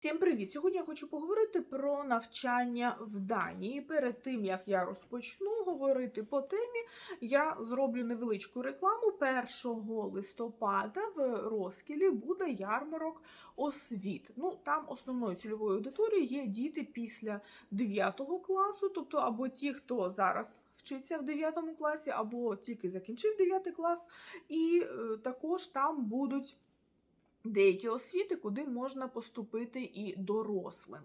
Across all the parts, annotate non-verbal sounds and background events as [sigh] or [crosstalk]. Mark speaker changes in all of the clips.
Speaker 1: Всім привіт! Сьогодні я хочу поговорити про навчання в Данії. Перед тим як я розпочну говорити по темі, я зроблю невеличку рекламу. 1 листопада в Роскілі буде ярмарок освіт. Ну там основною цільовою аудиторією є діти після 9 класу, тобто або ті, хто зараз. Вчиться в 9 класі, або тільки закінчив 9 клас, і е, також там будуть деякі освіти, куди можна поступити і дорослим.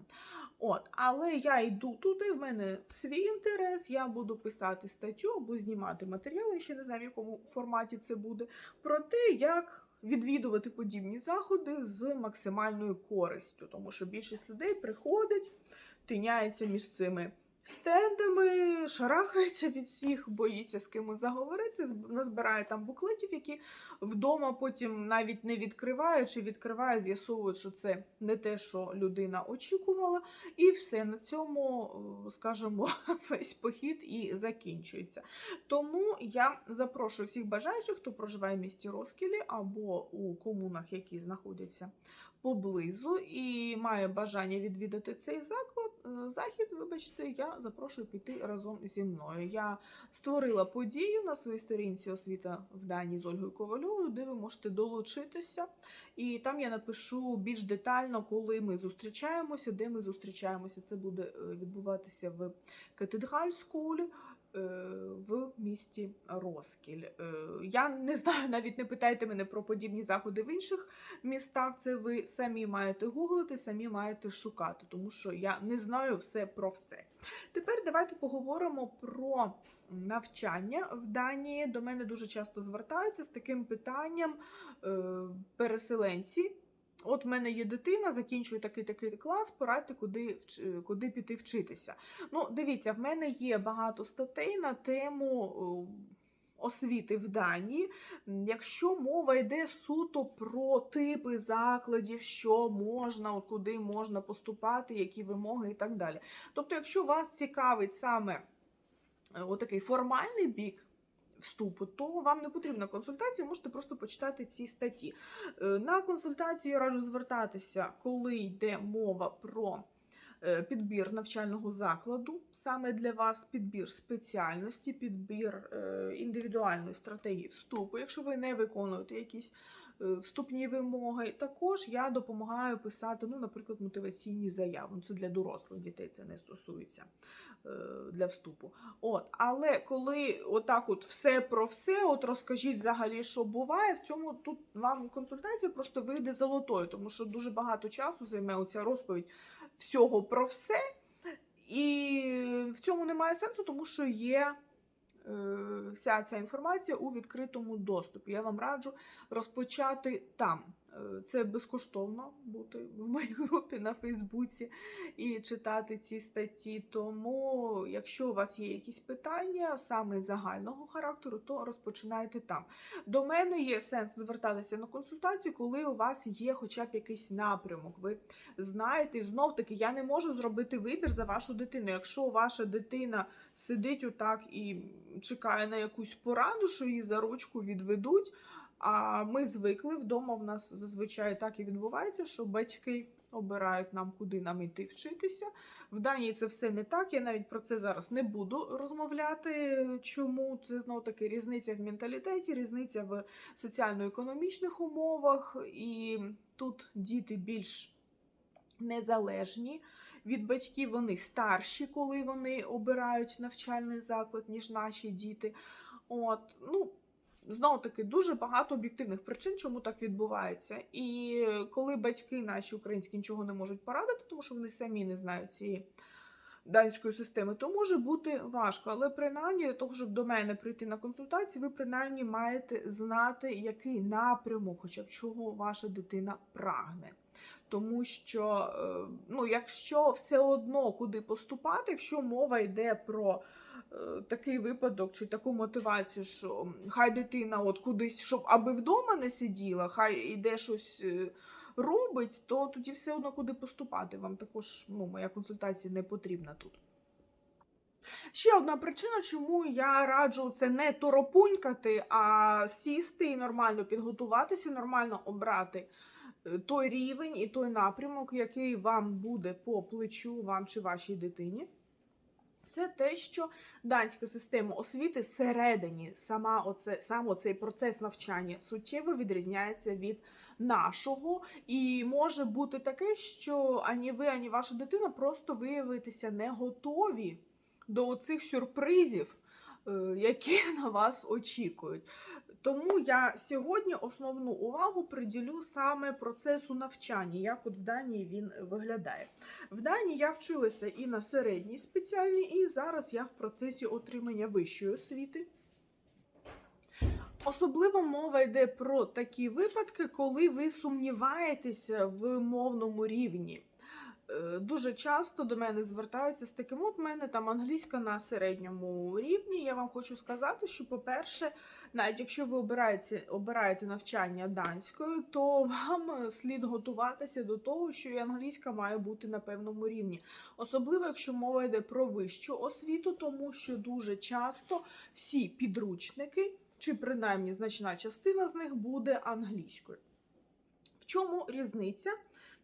Speaker 1: От, але я йду туди, в мене свій інтерес, я буду писати статтю або знімати матеріали, ще не знаю, в якому форматі це буде, про те, як відвідувати подібні заходи з максимальною користю, тому що більшість людей приходить, тиняється між цими. Стендами шарахається від всіх, боїться з кимось заговорити, зб- назбирає там буклетів, які вдома потім навіть не відкривають чи відкривають, з'ясовують, що це не те, що людина очікувала, і все на цьому, е, скажімо, [laughs] весь похід і закінчується. Тому я запрошую всіх бажаючих, хто проживає в місті Роскілі або у комунах, які знаходяться поблизу, і має бажання відвідати цей заклад, е, захід, вибачте, я запрошую піти разом зі мною. Я створила подію на своїй сторінці освіта в Данії з Ольгою Ковальовою, де ви можете долучитися. І там я напишу більш детально, коли ми зустрічаємося, де ми зустрічаємося. Це буде е, відбуватися в Катедраль Скулі е, в місті Роскіль. Е, Я не знаю, [laughs] навіть не питайте мене про подібні заходи в інших містах. Це ви самі маєте гуглити, самі маєте шукати, тому що я не знаю все про все. Тепер давайте поговоримо про навчання в Данії. До мене дуже часто звертаються з таким питанням е, переселенці. От в мене є дитина, закінчує такий такий клас, порадьте, куди, куди піти вчитися. Ну, дивіться, в мене є багато статей на тему освіти в Данії. Якщо мова йде суто про типи закладів, що можна, куди можна поступати, які вимоги і так далі. Тобто, якщо вас цікавить саме е, отакий формальний бік. Вступу, то вам не потрібна консультація, можете просто почитати ці статті. Е, На консультацію я раджу звертатися, коли йде мова про е, підбір навчального закладу, саме для вас підбір спеціальності, підбір е, індивідуальної стратегії вступу, якщо ви не виконуєте якісь вступні вимоги. Також я допомагаю писати, ну, наприклад, мотиваційні заяви. Ну, Це для дорослих дітей, це не стосується е, для вступу. От, але коли отак, от все про все, от розкажіть взагалі, що буває, в цьому тут вам консультація просто вийде золотою, тому що дуже багато часу займе оця розповідь всього про все. І в цьому немає сенсу, тому що є е, вся ця інформація у відкритому доступі. Я вам раджу розпочати там. Е, Це безкоштовно бути в моїй групі на Фейсбуці і читати ці статті. Тому, якщо у вас є якісь питання саме загального характеру, то розпочинайте там. До мене є сенс звертатися на консультацію, коли у вас є хоча б якийсь напрямок. Ви знаєте, знов таки я не можу зробити вибір за вашу дитину. Якщо ваша дитина сидить отак і чекає на якусь пораду, що її за ручку відведуть. А ми звикли вдома. В нас зазвичай так і відбувається, що батьки обирають нам, куди нам йти вчитися. В Данії це все не так. Я навіть про це зараз не буду розмовляти. Чому це знов таки різниця в менталітеті, різниця в соціально-економічних умовах, і тут діти більш незалежні від батьків, вони старші, коли вони обирають навчальний заклад, ніж наші діти. От, ну, Знову таки дуже багато об'єктивних причин, чому так відбувається. І коли батьки наші українські нічого не можуть порадити, тому що вони самі не знають цієї данської системи, то може бути важко. Але принаймні, для того, щоб до мене прийти на консультацію, ви принаймні маєте знати, який напрямок, хоча б чого ваша дитина прагне. Тому що, е, ну, якщо все одно куди поступати, якщо мова йде про такий випадок чи таку мотивацію, що хай дитина от кудись, щоб аби вдома не сиділа, хай іде щось е, робить, то тоді все одно куди поступати. Вам також ну, моя консультація не потрібна тут. Ще одна причина, чому я раджу це не торопунькати, а сісти і нормально підготуватися, нормально обрати е, той рівень і той напрямок, який вам буде по плечу, вам чи вашій дитині. Це те, що данська система освіти всередині, сама оце, сам оцей процес навчання суттєво відрізняється від нашого. І може бути таке, що ані ви, ані ваша дитина просто виявитися не готові до цих сюрпризів, які [laughs] на вас очікують. Тому я сьогодні основну увагу приділю саме процесу навчання, як от в Данії він виглядає. В Данії я вчилася і на середній спеціальній, і зараз я в процесі отримання вищої освіти. Особливо мова йде про такі випадки, коли ви сумніваєтеся в мовному рівні. Е, Дуже часто до мене звертаються з таким, от мене там англійська на середньому рівні. Я вам хочу сказати, що, по-перше, навіть якщо ви обираєте, обираєте навчання данською, то вам слід готуватися до того, що і англійська має бути на певному рівні. Особливо, якщо мова йде про вищу освіту, тому що дуже часто всі підручники, чи принаймні значна частина з них буде англійською. В чому різниця?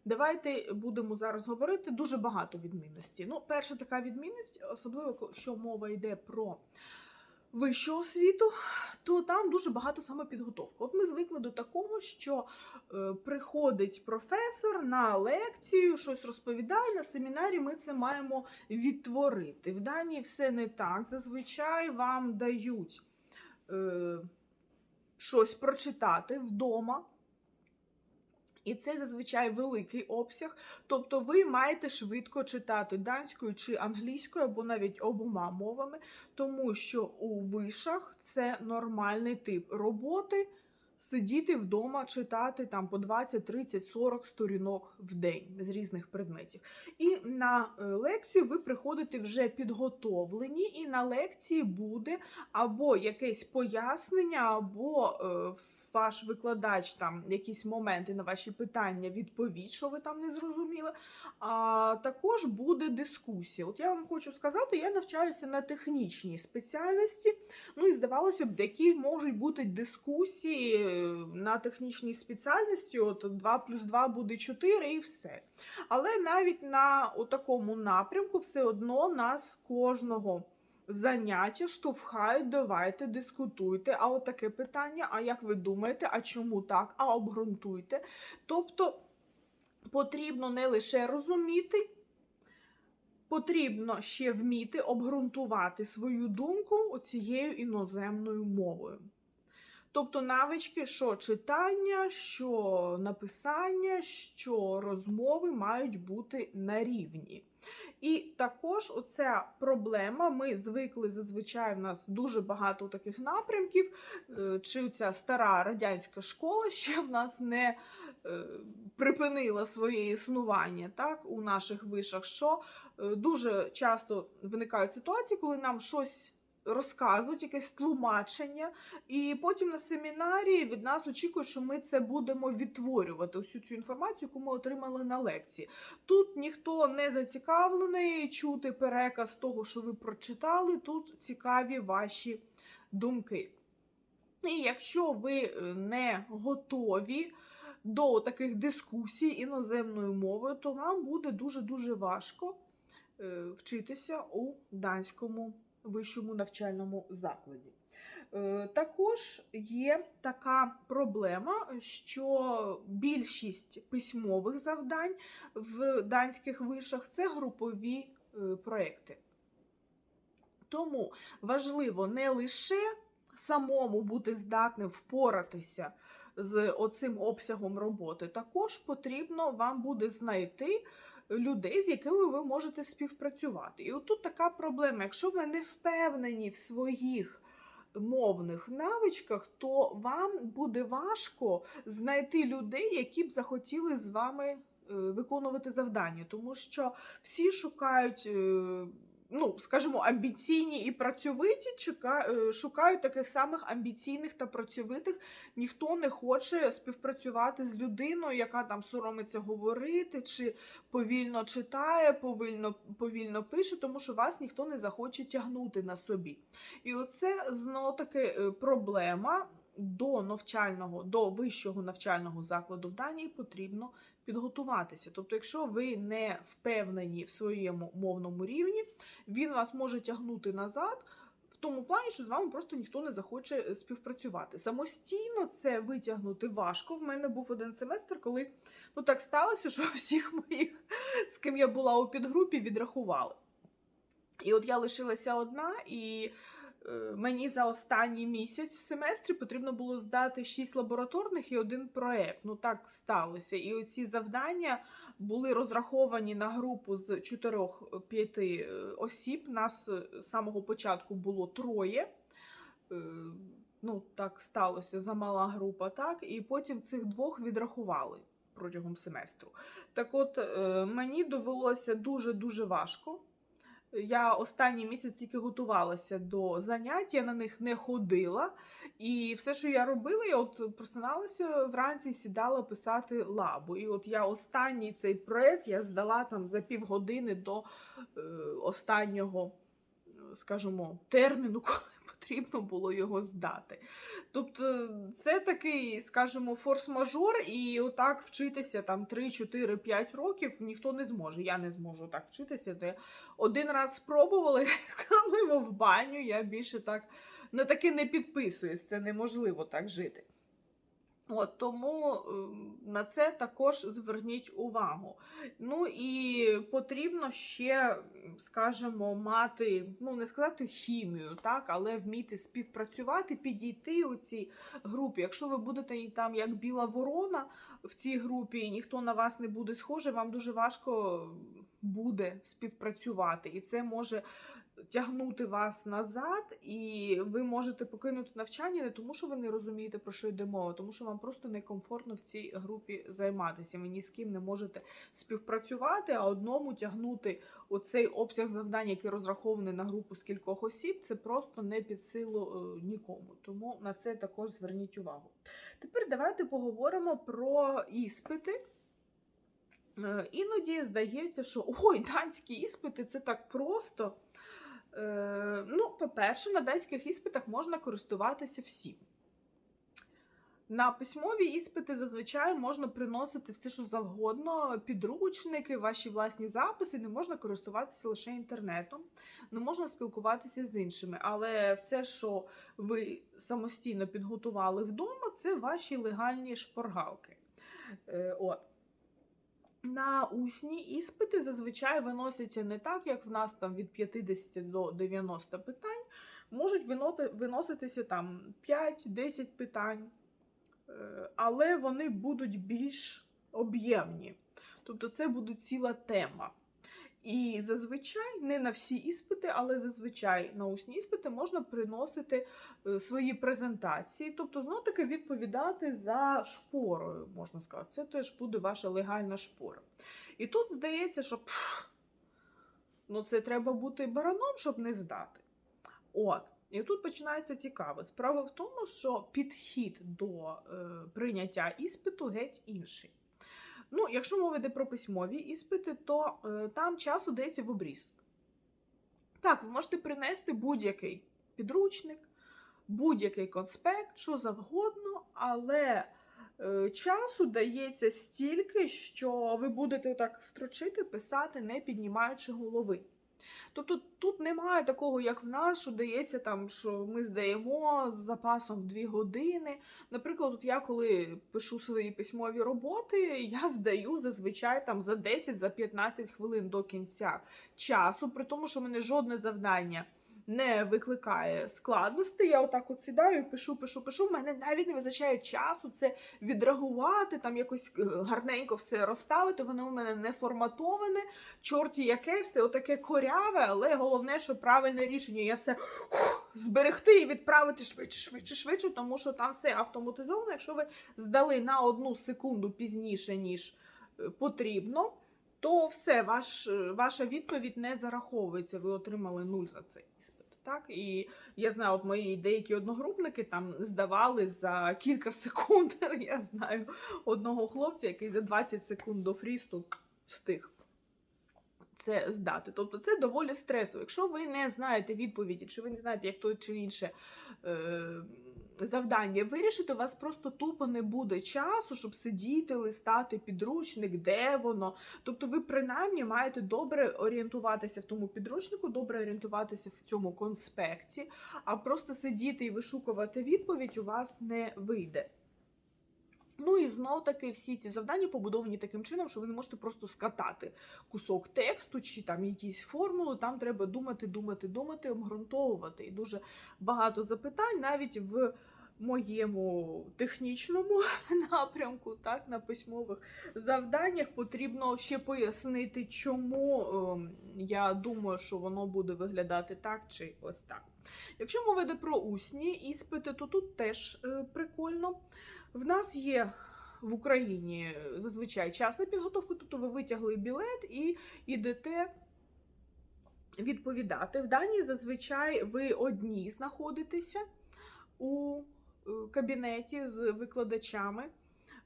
Speaker 1: Давайте будемо зараз говорити дуже багато відмінностей. Ну, перша така відмінність, особливо якщо мова йде про вищу освіту, то там дуже багато саме підготовки. От ми звикли до такого, що е, приходить професор на лекцію, щось розповідає на семінарі. Ми це маємо відтворити. В Данії все не так. Зазвичай вам дають е, щось прочитати вдома. І це зазвичай великий обсяг. Тобто ви маєте швидко читати данською чи англійською, або навіть обома мовами, тому що у вишах це нормальний тип роботи. Сидіти вдома, читати там по 20, 30, 40 сторінок в день з різних предметів. І на е, лекцію ви приходите вже підготовлені, і на лекції буде або якесь пояснення, або е, ваш викладач там якісь моменти на ваші питання відповість, що ви там не зрозуміли. А також буде дискусія. От я вам хочу сказати, я навчаюся на технічній спеціальності. Ну і здавалося б, які можуть бути дискусії е, на технічній спеціальності. От 2 плюс 2 буде 4 і все. Але навіть на такому напрямку все одно нас кожного заняття штовхають, давайте дискутуйте. А от таке питання: а як ви думаєте, а чому так? А обґрунтуйте. Тобто потрібно не лише розуміти, потрібно ще вміти обґрунтувати свою думку цією іноземною мовою. Тобто навички, що читання, що написання, що розмови мають бути на рівні. І також оця проблема, ми звикли зазвичай в нас дуже багато таких напрямків, е, чи ця стара радянська школа ще в нас не е, припинила своє існування так, у наших вишах, що е, дуже часто виникають ситуації, коли нам щось розказують, якесь тлумачення, і потім на семінарі від нас очікують, що ми це будемо відтворювати всю цю інформацію, яку ми отримали на лекції. Тут ніхто не зацікавлений чути переказ того, що ви прочитали. Тут цікаві ваші думки. І якщо ви е, не готові до таких дискусій іноземною мовою, то вам буде дуже-дуже важко е, вчитися у данському вищому навчальному закладі. Е, Також є така проблема, що більшість письмових завдань в данських вишах це групові е, проекти. Тому важливо не лише самому бути здатним впоратися з оцим обсягом роботи, також потрібно вам буде знайти людей, з якими ви можете співпрацювати. І отут така проблема: якщо ви не впевнені в своїх мовних навичках, то вам буде важко знайти людей, які б захотіли з вами е, виконувати завдання, тому що всі шукають. Ну, скажімо, амбіційні і працьовиті е, шукають таких самих амбіційних та працьовитих. Ніхто не хоче співпрацювати з людиною, яка там соромиться говорити, чи повільно читає, повільно, повільно пише, тому що вас ніхто не захоче тягнути на собі. І оце знову таки е, проблема. до навчального, до вищого навчального закладу в Данії потрібно підготуватися. Тобто, якщо ви не впевнені в своєму мовному рівні, він вас може тягнути назад. В тому плані, що з вами просто ніхто не захоче е, співпрацювати. Самостійно це витягнути важко. В мене був один семестр, коли ну так сталося, що [laughs] всіх моїх, з ким я була у підгрупі, відрахували. І от я лишилася одна, і мені за останній місяць в семестрі потрібно було здати 6 лабораторних і один проект. Ну так сталося. І оці завдання були розраховані на групу з 4-5 осіб. Нас е, з самого початку було троє. Е, Ну, так сталося, замала група, так, і потім цих двох відрахували протягом семестру. Так от, е, мені довелося дуже-дуже важко. Я останній місяць тільки готувалася до занять, я на них не ходила. І все, що я робила, я от просиналася вранці і сідала писати лабу. І от я останній цей проект я здала там за півгодини до е, останнього, скажімо, терміну, [laughs] потрібно було його здати. Тобто, це такий, скажімо, форс-мажор, і отак вчитися там 3, 4, 5 років ніхто не зможе. Я не зможу так вчитися. Де один раз спробувала, [laughs] і сказала в баню. Я більше так на таке не підписуюсь. Це неможливо так жити. От тому ем, на це також зверніть увагу. Ну і потрібно ще, скажімо, мати, ну не сказати хімію, так, але вміти співпрацювати, підійти у цій групі. Якщо ви будете там як біла ворона в цій групі, і ніхто на вас не буде схожий, вам дуже важко буде співпрацювати, і це може тягнути вас назад, і ви можете покинути навчання не тому, що ви не розумієте, про що йде мова, тому що вам просто некомфортно в цій групі займатися. Ви ні з ким не можете співпрацювати, а одному тягнути оцей обсяг завдань, який розрахований на групу з кількох осіб, це просто не під силу е, нікому. Тому на це також зверніть увагу. Тепер давайте поговоримо про іспити. Е, Іноді здається, що ой, данські іспити це так просто. Е, ну, по-перше, на данських іспитах можна користуватися всім. На письмові іспити зазвичай можна приносити все, що завгодно, підручники, ваші власні записи, не можна користуватися лише інтернетом, не можна спілкуватися з іншими. Але все, що ви самостійно підготували вдома, це ваші легальні шпоргалки. Е, От. На усні іспити зазвичай виносяться не так, як в нас там від 50 до 90 питань. Можуть виноситися там 5-10 питань, Е, але вони будуть більш об'ємні. Тобто це буде ціла тема. І зазвичай не на всі іспити, але зазвичай на усні іспити можна приносити е, свої презентації, тобто знов таки відповідати за шпорою, можна сказати. Це теж буде ваша легальна шпора. І тут здається, що пф, ну це треба бути бараном, щоб не здати. От. І тут починається цікаве. Справа в тому, що підхід до е, прийняття іспиту геть інший. Ну, якщо мова йде про письмові іспити, то е, там часу дається в обріз. Так, ви можете принести будь-який підручник, будь-який конспект, що завгодно, але е, часу дається стільки, що ви будете так строчити, писати, не піднімаючи голови. Тобто тут немає такого, як в нас, що дається там, що ми здаємо з запасом в 2 години. Наприклад, от я коли пишу свої письмові роботи, я здаю зазвичай там за 10-15 хвилин до кінця часу, при тому, що в мене жодне завдання не викликає складності. Я отак от сідаю, пишу, пишу, пишу. Мене навіть не визначає часу це відреагувати, там якось е, гарненько все розставити. Воно у мене не форматоване, чорті яке, все отаке коряве, але головне, що правильне рішення. Я все зберегти і відправити швидше, швидше, швидше, тому що там все автоматизовано. Якщо ви здали на одну секунду пізніше, ніж е, потрібно. То все, ваш, е, ваша відповідь не зараховується. Ви отримали нуль за цей іспит. Так і я знаю, от мої деякі одногрупники там здавали за кілька секунд. [laughs] Я знаю одного хлопця, який за 20 секунд до фрісту встиг. це здати. Тобто це доволі стресово. Якщо ви не знаєте відповіді, чи ви не знаєте, як то чи інше е, завдання вирішити, у вас просто тупо не буде часу, щоб сидіти, листати підручник, де воно. Тобто ви принаймні маєте добре орієнтуватися в тому підручнику, добре орієнтуватися в цьому конспекті, а просто сидіти і вишукувати відповідь у вас не вийде. Ну і знов таки всі ці завдання побудовані таким чином, що ви не можете просто скатати кусок тексту чи там якісь формули. Там треба думати, думати, думати, обґрунтовувати. І дуже багато запитань навіть в моєму технічному [laughs] напрямку, так, на письмових завданнях потрібно ще пояснити, чому ем, я думаю, що воно буде виглядати так чи ось так. Якщо мова йде про усні іспити, то тут теж е, прикольно. В нас є в Україні зазвичай час на підготовку, тобто ви витягли білет і йдете відповідати. В Данії зазвичай ви одні знаходитеся у е, кабінеті з викладачами.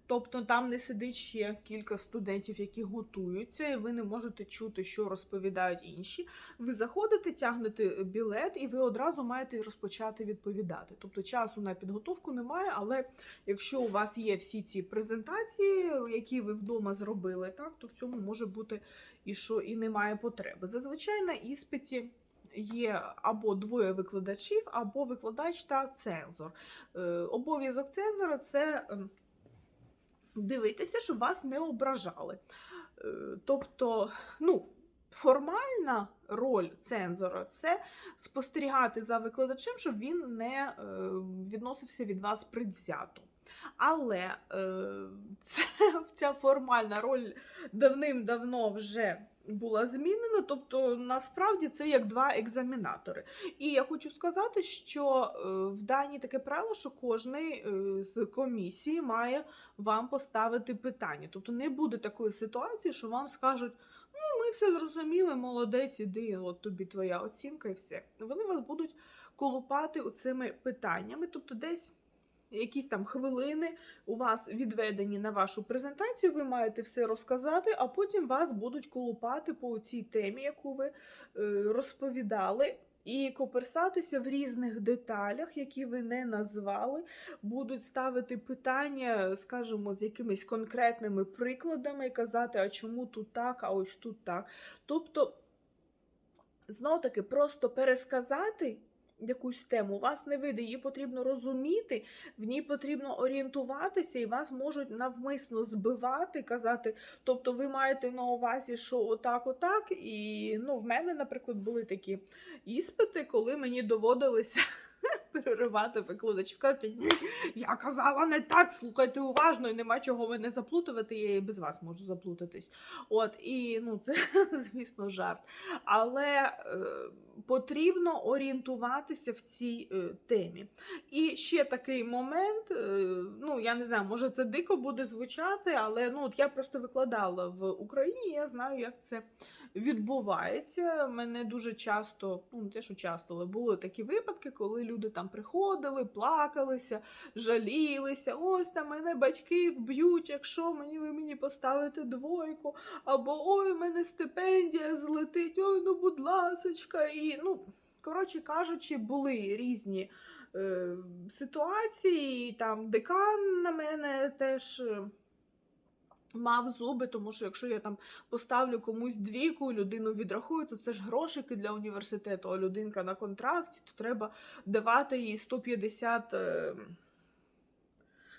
Speaker 1: Тобто там не сидить ще кілька студентів, які готуються, і ви не можете чути, що розповідають інші. Ви заходите, тягнете білет, і ви одразу маєте розпочати відповідати. Тобто часу на підготовку немає, але якщо у вас є всі ці презентації, які ви вдома зробили, так то в цьому може бути і що і немає потреби. Зазвичай на іспиті. Є або двоє викладачів, або викладач та цензор. Е, Обов'язок цензора це ем, дивитися, щоб вас не ображали. Е, Тобто, ну, формальна роль цензора це спостерігати за викладачем, щоб він не е, відносився від вас предвзято. Але е, [laughs] це, ця формальна роль давним-давно вже була змінена, тобто насправді це як два екзаменатори. І я хочу сказати, що е, в Данії таке правило, що кожний е, з комісії має вам поставити питання. Тобто не буде такої ситуації, що вам скажуть: ну, ми все зрозуміли, молодець, іди, от тобі твоя оцінка і все. Вони вас будуть колупати оцими питаннями, тобто десь. Якісь там хвилини у вас відведені на вашу презентацію, ви маєте все розказати, а потім вас будуть колупати по цій темі, яку ви е, розповідали, і коперсатися в різних деталях, які ви не назвали, будуть ставити питання, скажімо, з якимись конкретними прикладами, і казати, а чому тут так, а ось тут так. Тобто, знов таки, просто пересказати якусь тему вас не вийде, її потрібно розуміти, в ній потрібно орієнтуватися, і вас можуть навмисно збивати, казати. Тобто, ви маєте на увазі, що отак, отак. І ну, в мене, наприклад, були такі іспити, коли мені доводилося. [laughs] Переривати викладачів, ні, я казала не так, слухайте уважно, і нема чого мене заплутувати, я і без вас можу заплутатись. От, і ну, це, [laughs] звісно, жарт. Але е, потрібно орієнтуватися в цій е, темі. І ще такий момент, е, ну я не знаю, може це дико буде звучати, але ну, от я просто викладала в Україні, я знаю, як це відбувається. Мене дуже часто, ну не те, що часто, але були такі випадки, коли люди там приходили, плакалися, жалілися. Ось там мене батьки вб'ють, якщо мені ви мені поставите двойку, або ой, мене стипендія злетить, ой, ну будь ласочка. І ну, коротше кажучи, були різні. е, Ситуації, там декан на мене теж мав зуби, тому що якщо я там поставлю комусь двійку, людину відрахую, то це ж грошики для університету, а людинка на контракті, то треба давати їй 150 е,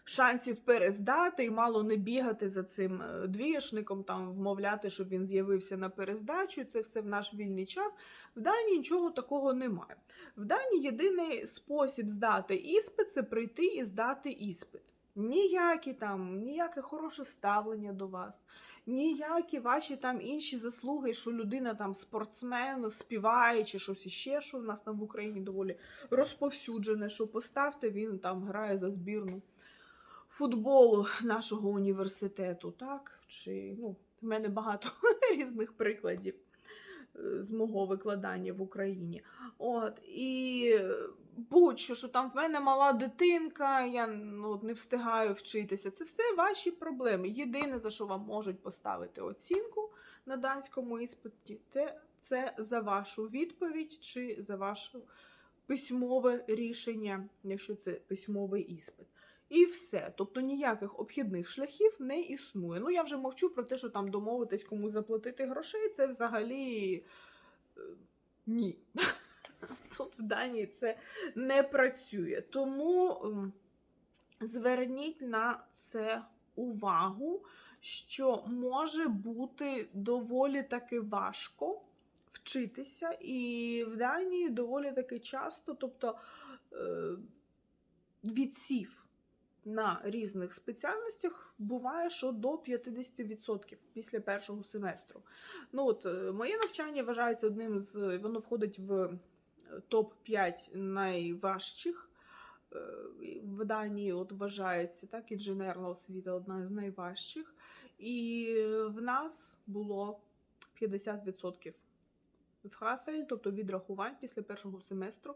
Speaker 1: шансів перездати і мало не бігати за цим е, двієшником, там вмовляти, щоб він з'явився на перездачу. Це все в наш вільний час. В Данії нічого такого немає. В Данії єдиний спосіб здати іспит це прийти і здати іспит. Ніякі там, ніяке хороше ставлення до вас, ніякі ваші там інші заслуги, що людина там спортсмен, співає чи щось іще, що в нас там в Україні доволі розповсюджене, що поставте, він там грає за збірну футболу нашого університету, так? Чи ну, в мене багато [laughs] різних прикладів з мого викладання в Україні. От, і будь-що, що там в мене мала дитинка, я ну, не встигаю вчитися. Це все ваші проблеми. Єдине, за що вам можуть поставити оцінку на данському іспиті, це за вашу відповідь чи за ваше письмове рішення, якщо це письмовий іспит. І все. Тобто ніяких обхідних шляхів не існує. Ну, я вже мовчу про те, що там домовитись кому заплатити грошей, це взагалі е, ні. [laughs] Тут в Данії це не працює. Тому зверніть на це увагу, що може бути доволі таки важко вчитися, і в Данії доволі таки часто, тобто е, відсів на різних спеціальностях буває, що до 50% після першого семестру. Ну от е, моє навчання вважається одним з воно входить в топ 5 найважчих. е, В Данії от вважається так, інженерна освіта одна з найважчих. І в нас було 50% в Хафель, тобто відрахувань після першого семестру.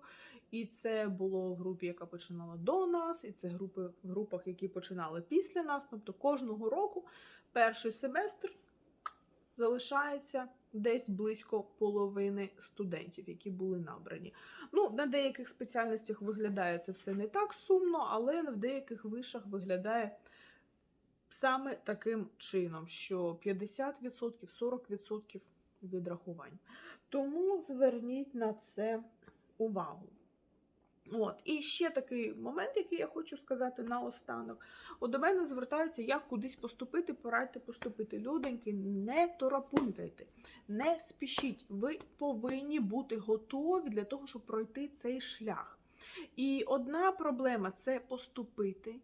Speaker 1: І це було в групі, яка починала до нас, і це групи в групах, які починали після нас. Тобто кожного року перший семестр залишається десь близько половини студентів, які були набрані. Ну, на деяких спеціальностях виглядає це все не так сумно, але в деяких вишах виглядає саме таким чином, що 50%, 40% відрахувань. Тому зверніть на це увагу. От. І ще такий момент, який я хочу сказати наостанок. От до мене звертаються, як кудись поступити, порадьте поступити. Люденьки, не торопунькайте, не спішіть. Ви повинні бути готові для того, щоб пройти цей шлях. І одна проблема це поступити.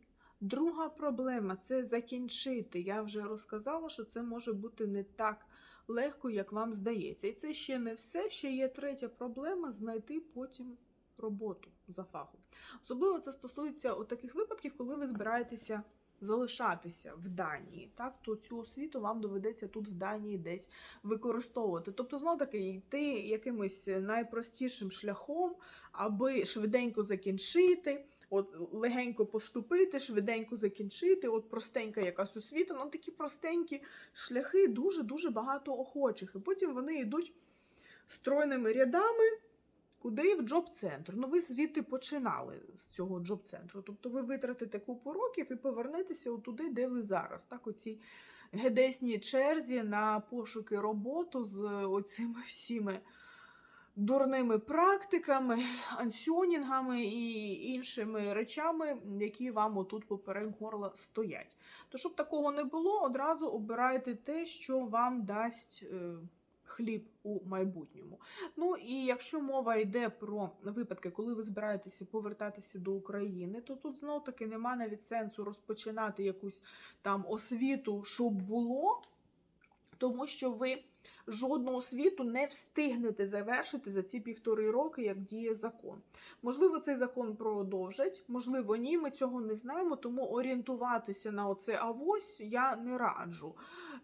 Speaker 1: Друга проблема це закінчити. Я вже розказала, що це може бути не так легко, як вам здається. І це ще не все. Ще є третя проблема знайти потім роботу за фахом. Особливо це стосується таких випадків, коли ви збираєтеся залишатися в Данії, так то цю освіту вам доведеться тут в Данії десь використовувати. Тобто, знов таки йти якимось найпростішим шляхом, аби швиденько закінчити. От легенько поступити, швиденько закінчити, от простенька якась освіта, ну такі простенькі шляхи, дуже дуже багато охочих. І потім вони йдуть стройними рядами. Куди в джоб-центр? Ну, ви звідти починали з цього джоб-центру. Тобто ви витратите купу років і повернетеся туди, де ви зараз. Так, оцій гедесній черзі на пошуки роботу з оцими всіми дурними практиками, ансьонінгами і іншими речами, які вам отут поперек горла стоять. То, щоб такого не було, одразу обирайте те, що вам дасть. е, Хліб у майбутньому. Ну і якщо мова йде про випадки, коли ви збираєтеся повертатися до України, то тут знов таки нема навіть сенсу розпочинати якусь там освіту, щоб було, тому що ви жодну освіту не встигнете завершити за ці півтори роки, як діє закон. Можливо, цей закон продовжать, можливо, ні. Ми цього не знаємо, тому орієнтуватися на оце авось я не раджу.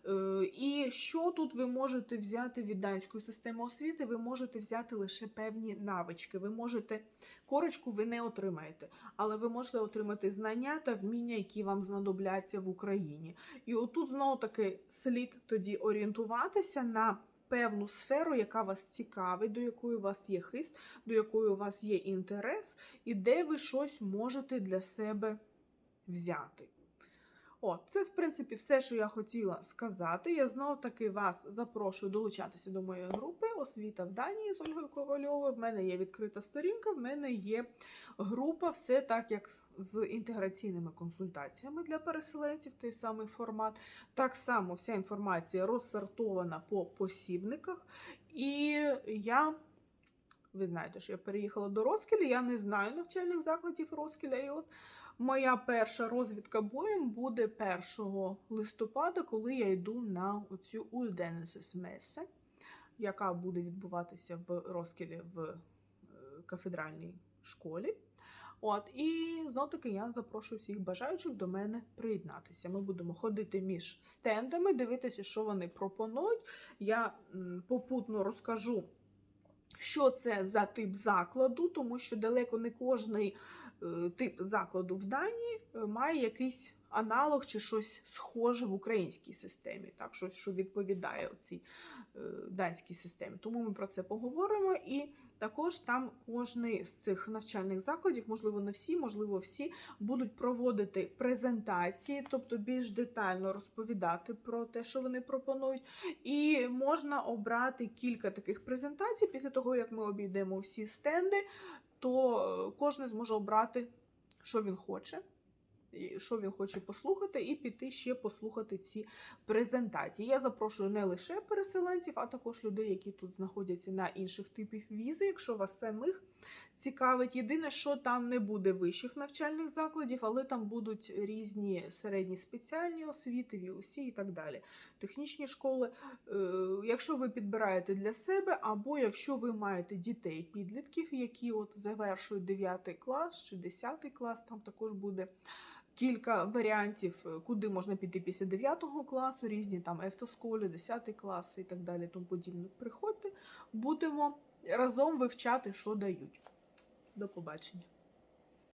Speaker 1: Е, І що тут ви можете взяти від данської системи освіти? Ви можете взяти лише певні навички. Ви можете корочку ви не отримаєте, але ви можете отримати знання та вміння, які вам знадобляться в Україні. І отут знову таки слід тоді орієнтуватися на певну сферу, яка вас цікавить, до якої у вас є хист, до якої у вас є інтерес, і де ви щось можете для себе взяти. О, це, в принципі, все, що я хотіла сказати. Я знов таки вас запрошую долучатися до моєї групи Освіта в Данії з Ольгою Ковальовою. В мене є відкрита сторінка, в мене є група, все так, як з інтеграційними консультаціями для переселенців, той самий формат. Так само вся інформація розсортована по посібниках. І я. Ви знаєте, що я переїхала до Роскіля, я не знаю навчальних закладів Роскіля. І от моя перша розвідка боєм буде 1 листопада, коли я йду на оцю Ульденесес-месе, яка буде відбуватися в Роскілі в е, кафедральній школі. От, і знов таки я запрошую всіх бажаючих до мене приєднатися. Ми будемо ходити між стендами, дивитися, що вони пропонують. Я попутно розкажу. Що це за тип закладу, тому що далеко не кожний тип закладу в Данії е, має якийсь аналог чи щось схоже в українській системі, так, щось, що відповідає цій е, данській системі. Тому ми про це поговоримо. І також там кожний з цих навчальних закладів, можливо, не всі, можливо, всі, будуть проводити презентації, тобто більш детально розповідати про те, що вони пропонують. І можна обрати кілька таких презентацій після того, як ми обійдемо всі стенди, то е, кожен зможе обрати, що він хоче. Що він хоче послухати, і піти ще послухати ці презентації. Я запрошую не лише переселенців, а також людей, які тут знаходяться на інших типів візи, якщо вас самих цікавить. Єдине, що там не буде вищих навчальних закладів, але там будуть різні середні спеціальні освіти, ВІУСі і так далі. Технічні школи. Е, Якщо ви підбираєте для себе, або якщо ви маєте дітей, підлітків, які от завершують 9 клас чи 10 клас, там також буде. Кілька варіантів, е, куди можна піти після 9 класу, різні там автосколи, 10 клас і так далі. Тому подібне. Приходьте, будемо разом вивчати, що дають. До побачення.